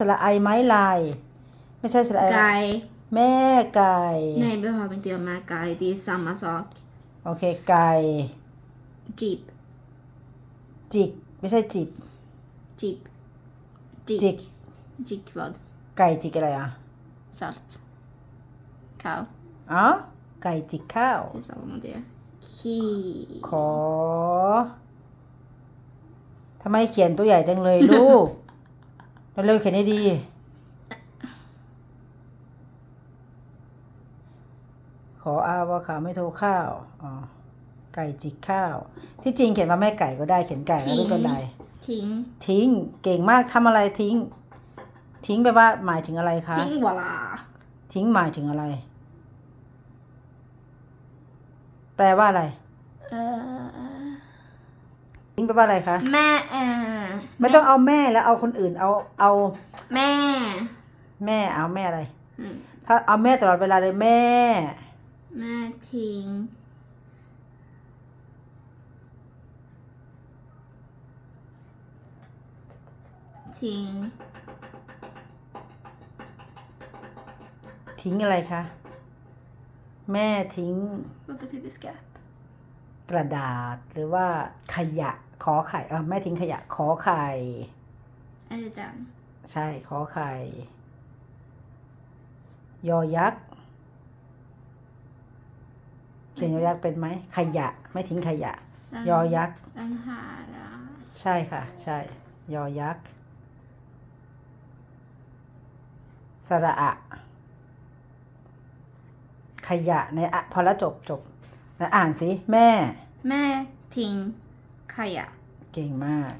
สระไอไม้ลาย ไม่ใช่สระไอ Guy. แม่ไก่ Nej, vi behöver inte göra med guy. Det är samma sak. โอเค ไก่ Jeep. จิก ไม่ใช่จิบ Jeep. จิก Jick. Jick vad? ไก่จิกอะไรอะ Salt. Cow. อ๋อไก่จิกข้าว Hur stavar man det? Key. ขอทำไมเขียนตัวใหญ่จังเลยลูก เร็วๆเขียนให้ดีขออาวาขาไม่โทรข้าวอ๋อไก่จิกข้าว ที่จริงเขียนว่าแม่ไก่ก็ได้เขียนไก่แล้วไม่เป็นไร Ting. ทิ้งเก่งมากทำอะไรทิ้ง ทิ้งแปลว่าหมายถึงอะไรคะ Ting voilà. ทิ้งหมายถึงอะไร แปลว่าอะไร Uh, ทิ้งแปลว่าอะไรคะ med, uh, ไม่ต้องเอาแม่แล้วเอาคนอื่นเอาเอา med. แม่เอาแม่อะไร Mm. ถ้าเอาแม่ตลอดเวลาเลยแม่ Med ting. Ting. ทิ้งอะไรคะ แม่ทิ้ง Vad betyder skräp? กระดาษหรือว่าขยะ ขอไข่เออแม่ทิ้งขยะ ขอไข่ Är det den? ใช่ขอไข่ ยอยักษ์เขียนยอยักษ์เป็นไหมขยะ ไม่ทิ้งขยะ Den, ยอยักษ์ Den här. uh, ใช่ค่ะ ใช่ ยอยักษ์สระอะ ขยะในอะพอแล้วจบจบแล้วอ่านสิ แม่ ใครอะ่ะ เก่งมาก